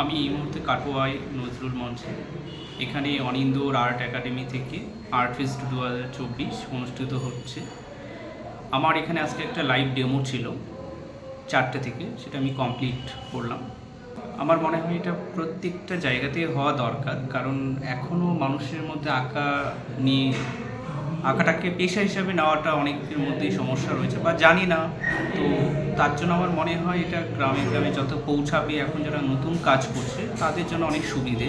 আমি এই মুহূর্তে কাটোয়ায় নজরুল মঞ্চে। এখানে অনিন্দোর আর্ট একাডেমি থেকে আর্ট ফেস্ট দু হাজার চব্বিশ অনুষ্ঠিত হচ্ছে। আমার এখানে আজকে একটা লাইভ ডেমো ছিল, চারটে থেকে, সেটা আমি কমপ্লিট করলাম। আমার মনে হয় এটা প্রত্যেকটা জায়গাতেই হওয়া দরকার, কারণ এখনও মানুষের মধ্যে আঁকা নিয়ে আঁকাটাকে পেশা হিসাবে নেওয়াটা অনেকের মধ্যেই সমস্যা রয়েছে, বা জানি না। তো তার জন্য আমার মনে হয় এটা গ্রামে গ্রামে যত পৌঁছাবে, এখন যারা নতুন কাজ করছে, তাদের জন্য অনেক সুবিধে।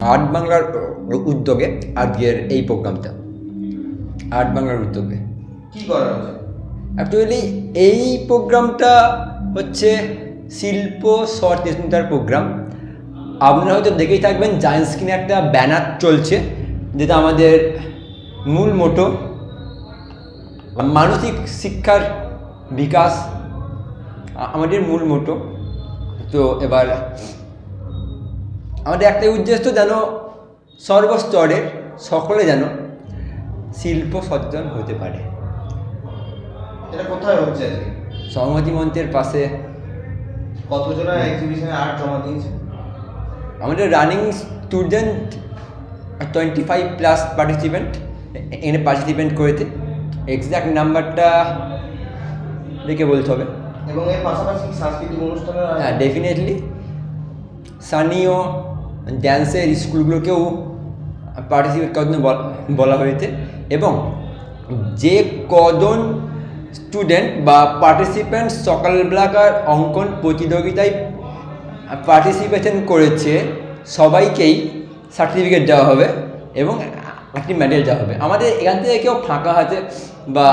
আর্ট বাংলার উদ্যোগে আজকের এই প্রোগ্রামটা। আর্ট বাংলার উদ্যোগে। কি করা অ্যাকচুয়ালি এই প্রোগ্রামটা হচ্ছে শিল্প সচেতনতার প্রোগ্রাম। আপনারা হয়তো দেখেই থাকবেন জায়েন্ট স্ক্রিনে একটা ব্যানার চলছে যেটা আমাদের মূল মোটো। মানসিক শিক্ষার বিকাশ আমাদের মূল মোটো। তো এবার আমাদের একটাই উদ্দেশ্য যেন সর্বস্তরের সকলে যেন শিল্প সচেতন হতে পারে। এটা কোথায় হচ্ছে আজকে? সংহতি মঞ্চের পাশে। কতজনা এক্সিবিশনে আর্ট জমা দিয়েছে? আমাদের running student twenty five plus participant এনে পার্টিসিপেন্ট করেছে। এক্সাক্ট নাম্বারটা দেখে বলতে হবে। এবং এর পাশাপাশি সাংস্কৃতিক অনুষ্ঠানের হ্যাঁ ডেফিনেটলি স্থানীয় ড্যান্সের স্কুলগুলোকেও পার্টিসিপেট করার জন্য বলা হয়েছে এবং যে কজন স্টুডেন্ট বা পার্টিসিপেন্ট সকালবেলাকার অঙ্কন প্রতিযোগিতায় পার্টিসিপেশন করেছে, সবাইকেই সার্টিফিকেট দেওয়া হবে এবং একটি মেডেল দেওয়া হবে। আমাদের এখান থেকে কেউ ফাঁকা হাতে বা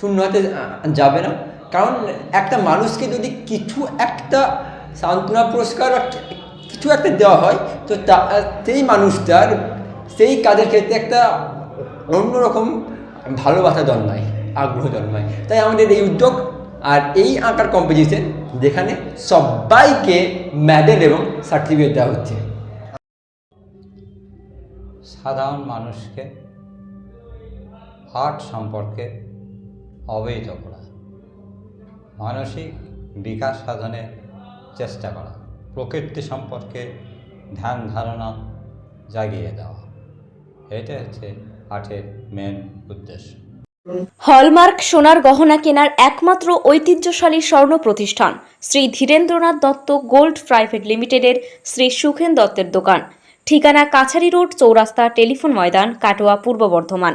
শূন্য হাতে যাবে না। কারণ একটা মানুষকে যদি কিছু একটা সান্ত্বনা পুরস্কার কিছু একটা দেওয়া হয়, তো তা, সেই মানুষটার সেই কাজের ক্ষেত্রে একটা অন্যরকম ভালোবাসা জন্মায়, আগ্রহ জন্মায়। তাই আমাদের এই উদ্যোগ আর এই আঁকার কম্পিটিশন যেখানে সবাইকে মেডেল এবং সার্টিফিকেট দেওয়া হচ্ছে। সাধারণ মানুষকে আর্ট সম্পর্কে অবহিত করা, মানসিক বিকাশ সাধনের চেষ্টা করা। প্রকৃতি সম্পর্কে ধ্যান ধারণা জাগিয়ে দেওয়া। এটা হচ্ছে আর্টের মেন উদ্দেশ্য। হলমার্ক সোনার গহনা কেনার একমাত্র ঐতিহ্যশালী স্বর্ণ প্রতিষ্ঠান শ্রী ধীরেন্দ্রনাথ দত্ত গোল্ড প্রাইভেট লিমিটেডের শ্রী সুখেন দত্তের দোকান। ঠিকানা কাছারি রোড চৌরাস্তা টেলিফোন ময়দান, কাটোয়া, পূর্ব বর্ধমান।